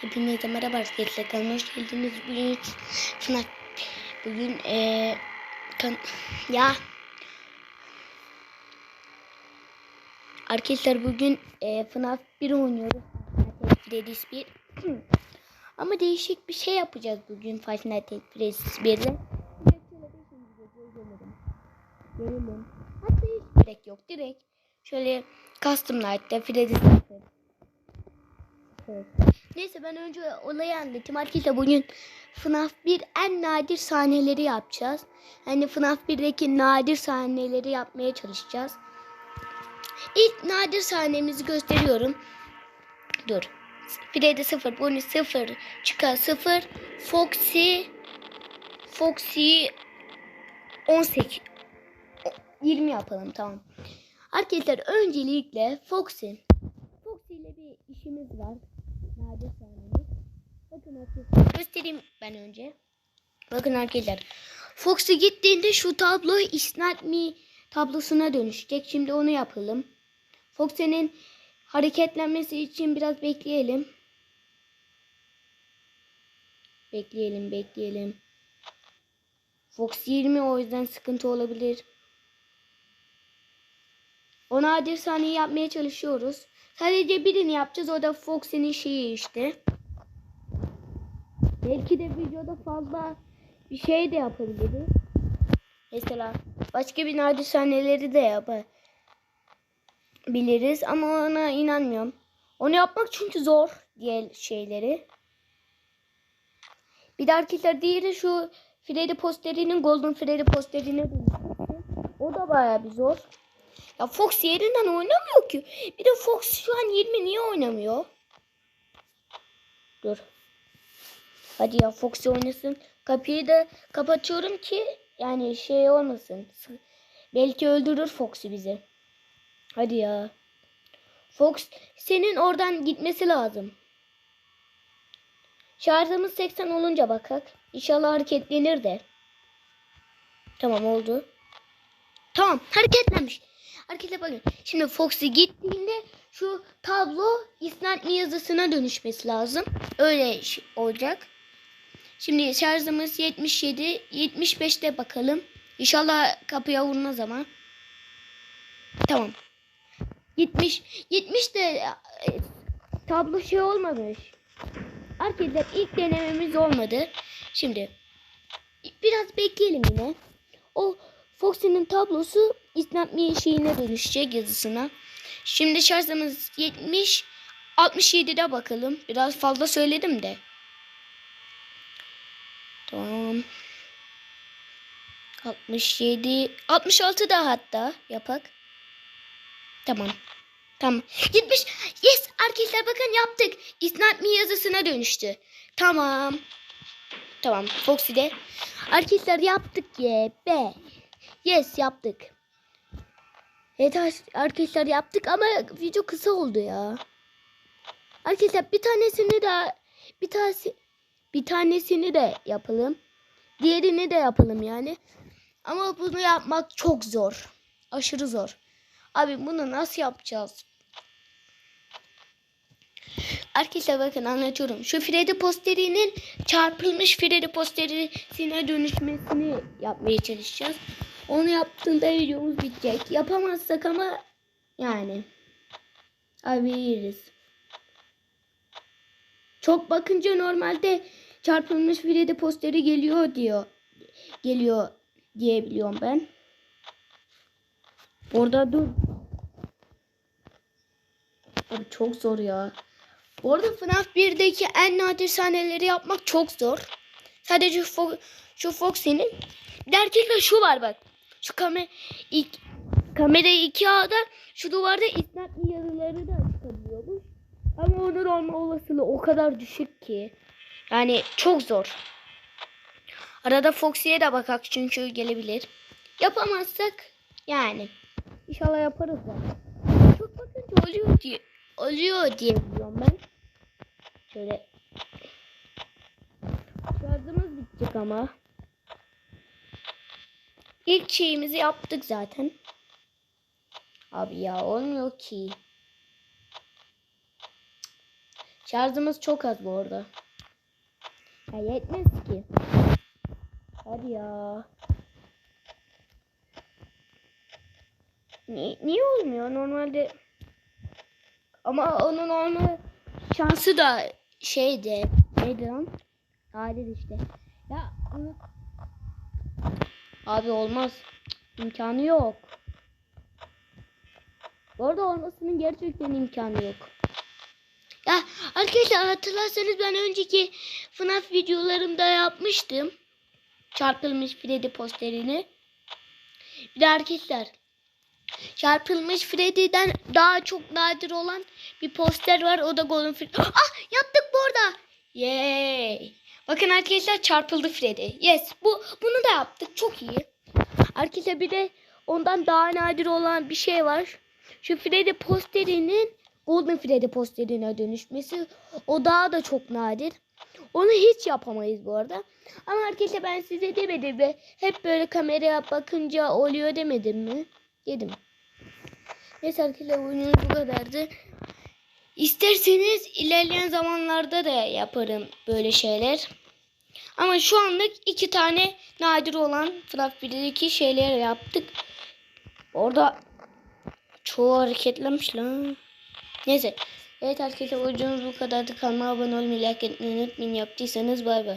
Hepinize merhaba arkadaşlar. Kanalıma hoş geldiniz. Bugün FNAF bugün eee kan ya Arkadaşlar bugün eee FNAF 1 oynuyoruz. Freddy's 1. Ama değişik bir şey yapacağız bugün at Freddy's 1'de. Gelelim. Hatta hiç gerek yok. Direkt şöyle Custom Night'ta Freddy's 0. Evet. Neyse ben önce olayı anlatayım. Arkadaşlar bugün FNAF 1 en nadir sahneleri yapacağız. Yani FNAF 1'deki nadir sahneleri yapmaya çalışacağız. İlk nadir sahnemizi gösteriyorum. Dur. Freddy 0, Bonnie 0, Chica 0, Foxy Foxy 18 20 yapalım tamam. Arkadaşlar öncelikle Foxy Foxy ile bir işimiz var. Nadir sahnemiz. Bakın arkadaşlar göstereyim ben önce. Bakın arkadaşlar. Foxy gittiğinde şu tablo It's Not Me tablosuna dönüşecek. Şimdi onu yapalım. Foxy'nin hareketlenmesi için biraz bekleyelim. Bekleyelim, bekleyelim. Fox 20 o yüzden sıkıntı olabilir. O nadir sahneyi yapmaya çalışıyoruz. Sadece birini yapacağız. O da Fox'in şeyi işte. Belki de videoda fazla bir şey de yapabiliriz. Mesela başka bir nadir sahneleri de yapabiliriz. Ama ona inanmıyorum. Onu yapmak çünkü zor diğer şeyleri. Bir de arkadaşlar diğeri şu Freddy posterinin Golden Freddy posterine dönüşmesi. O da baya bir zor. Ya Fox yerinden oynamıyor ki. Bir de Fox şu an 20 niye oynamıyor? Dur. Hadi ya Fox oynasın. Kapıyı da kapatıyorum ki yani şey olmasın. Belki öldürür Fox'u bizi. Hadi ya. Fox senin oradan gitmesi lazım. Şarjımız 80 olunca bakak. İnşallah hareketlenir de. Tamam oldu. Tamam hareketlenmiş. Harekete bakın. Şimdi Foxy gittiğinde şu tablo İsnat mi yazısına dönüşmesi lazım. Öyle olacak. Şimdi şarjımız 77. 75'te bakalım. İnşallah kapıya vurmaz ama. Tamam. 70. 70 de tablo şey olmamış. Arkadaşlar ilk denememiz olmadı. Şimdi biraz bekleyelim yine. O Foxy'nin tablosu mi şeyine dönüşecek yazısına. Şimdi şarjımız 70 67'de bakalım. Biraz fazla söyledim de. Tamam. 67 66 da hatta yapak. Tamam. Tamam. 70. Yes arkadaşlar bakın yaptık. İsnat mi yazısına dönüştü. Tamam. Tamam. Foxy de. Arkadaşlar yaptık ye be. Yes yaptık. Evet arkadaşlar yaptık ama video kısa oldu ya. Arkadaşlar bir tanesini de bir tanesi bir tanesini de yapalım. Diğerini de yapalım yani. Ama bunu yapmak çok zor. Aşırı zor. Abi bunu nasıl yapacağız? Arkadaşlar bakın anlatıyorum. Şu Freddy posterinin çarpılmış Freddy posterine dönüşmesini yapmaya çalışacağız. Onu yaptığında videomuz bitecek. Yapamazsak ama yani abi. Çok bakınca normalde çarpılmış Freddy posteri geliyor diyor. Geliyor diyebiliyorum ben. Orada dur. Abi çok zor ya. Bu arada FNAF 1'deki en nadir sahneleri yapmak çok zor. Sadece fo şu Foxy'nin. Gerçekten şu var bak. Şu kamera ilk kamera 2A'da şu duvarda isnat yazıları da çıkabiliyormuş. Ama onun olma olasılığı o kadar düşük ki. Yani çok zor. Arada Foxy'ye de bakak çünkü gelebilir. Yapamazsak yani. İnşallah yaparız da. Çok bakınca oluyor diye oluyor diye biliyorum ben. Şöyle şarjımız bitecek ama. İlk şeyimizi yaptık zaten. Abi ya olmuyor ki. Şarjımız çok az bu arada. Ya yetmez ki. Hadi ya. Ni niye olmuyor normalde? Ama onun olma şansı da şeydi. Neydi lan? Nadir işte. Ya ı- Abi olmaz. İmkanı yok. Bu arada olmasının gerçekten imkanı yok. Ya arkadaşlar hatırlarsanız ben önceki FNAF videolarımda yapmıştım. Çarpılmış Freddy posterini. Bir de arkadaşlar çarpılmış Freddy'den daha çok nadir olan bir poster var. O da Golden Freddy. Ah yaptık bu arada. Yay. Bakın arkadaşlar çarpıldı Freddy. Yes bu bunu da yaptık. Çok iyi. Arkadaşlar bir de ondan daha nadir olan bir şey var. Şu Freddy posterinin Golden Freddy posterine dönüşmesi. O daha da çok nadir. Onu hiç yapamayız bu arada. Ama arkadaşlar ben size demedim ve hep böyle kameraya bakınca oluyor demedim mi? Dedim. Neyse arkadaşlar oyunumuz bu kadardı. İsterseniz ilerleyen zamanlarda da yaparım böyle şeyler. Ama şu anlık iki tane nadir olan FNAF 1'deki şeyler yaptık. Orada çoğu hareketlenmiş lan. Neyse. Evet arkadaşlar oyuncumuz bu kadardı. Kanalıma abone olmayı, like etmeyi unutmayın. Yaptıysanız bay bay.